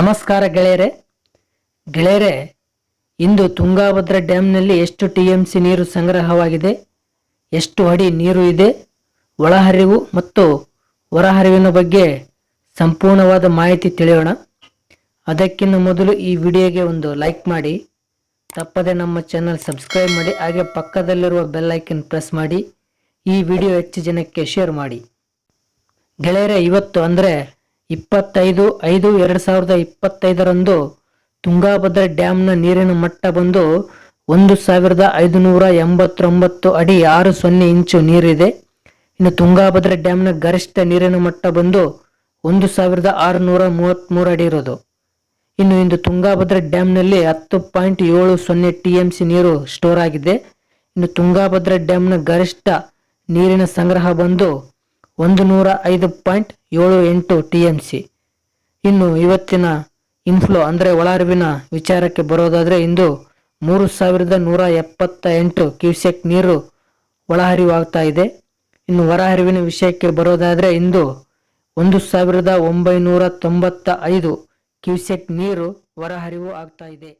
ನಮಸ್ಕಾರ ಗೆಳೆಯರೆ. ಗೆಳೆಯರೆ, ಇಂದು ತುಂಗಾಭದ್ರಾ ಡ್ಯಾಮ್ನಲ್ಲಿ ಎಷ್ಟು ಟಿ ಎಂ ಸಿ ನೀರು ಸಂಗ್ರಹವಾಗಿದೆ, ಎಷ್ಟು ಅಡಿ ನೀರು ಇದೆ, ಒಳಹರಿವು ಮತ್ತು ಹೊರಹರಿವಿನ ಬಗ್ಗೆ ಸಂಪೂರ್ಣವಾದ ಮಾಹಿತಿ ತಿಳಿಯೋಣ. ಅದಕ್ಕಿಂತ ಮೊದಲು ಈ ವಿಡಿಯೋಗೆ ಒಂದು ಲೈಕ್ ಮಾಡಿ, ತಪ್ಪದೆ ನಮ್ಮ ಚಾನಲ್ ಸಬ್ಸ್ಕ್ರೈಬ್ ಮಾಡಿ, ಹಾಗೆ ಪಕ್ಕದಲ್ಲಿರುವ ಬೆಲ್ ಐಕನ್ ಪ್ರೆಸ್ ಮಾಡಿ, ಈ ವಿಡಿಯೋ ಹೆಚ್ಚು ಜನಕ್ಕೆ ಶೇರ್ ಮಾಡಿ. ಗೆಳೆಯರೆ, ಇವತ್ತು ಅಂದರೆ ಇಪ್ಪತ್ತೈದು, ಐದು, ಎರಡು ಸಾವಿರದ ಇಪ್ಪತ್ತೈದರಂದು ತುಂಗಾಭದ್ರಾ ಡ್ಯಾಮ್ನ ನೀರಿನ ಮಟ್ಟ ಬಂದು ಒಂದು ಸಾವಿರದ ಐದುನೂರ ಎಂಬತ್ತೊಂಬತ್ತು ಅಡಿ ಆರು ಸೊನ್ನೆ ಇಂಚು ನೀರಿದೆ. ಇನ್ನು ತುಂಗಾಭದ್ರಾ ಡ್ಯಾಮ್ನ ಗರಿಷ್ಠ ನೀರಿನ ಮಟ್ಟ ಬಂದು ಒಂದು ಸಾವಿರದ ಆರುನೂರ ಮೂವತ್ತ್ಮೂರು ಅಡಿ ಇರೋದು. ಇನ್ನು ಇಂದು ತುಂಗಾಭದ್ರಾ ಡ್ಯಾಮ್ನಲ್ಲಿ ಹತ್ತು ಪಾಯಿಂಟ್ ಏಳು ಸೊನ್ನೆ ಟಿ ಎಂ ಸಿ ನೀರು ಸ್ಟೋರ್ ಆಗಿದೆ. ಇನ್ನು ತುಂಗಾಭದ್ರಾ ಡ್ಯಾಮ್ನ ಗರಿಷ್ಠ ನೀರಿನ ಸಂಗ್ರಹ ಬಂದು ಒಂದು ನೂರ ಐದು ಪಾಯಿಂಟ್ ಏಳು ಎಂಟು ಟಿ ಎಂ ಸಿ. ಇನ್ನು ಇವತ್ತಿನ ಇನ್ಫ್ಲೋ ಅಂದರೆ ಒಳಹರಿವಿನ ವಿಚಾರಕ್ಕೆ ಬರೋದಾದರೆ ಇಂದು ಮೂರು ಸಾವಿರದ ನೂರ ಎಪ್ಪತ್ತ ಎಂಟು ಕ್ಯೂಸೆಕ್ ನೀರು ಒಳಹರಿವಾಗ್ತಾ ಇದೆ. ಇನ್ನು ಹೊರಹರಿವಿನ ವಿಷಯಕ್ಕೆ ಬರೋದಾದರೆ ಇಂದು ಒಂದು ಸಾವಿರದ ಒಂಬೈನೂರ ತೊಂಬತ್ತ ಐದು ಕ್ಯೂಸೆಕ್ ನೀರು ಹೊರಹರಿವು ಆಗ್ತಾ ಇದೆ.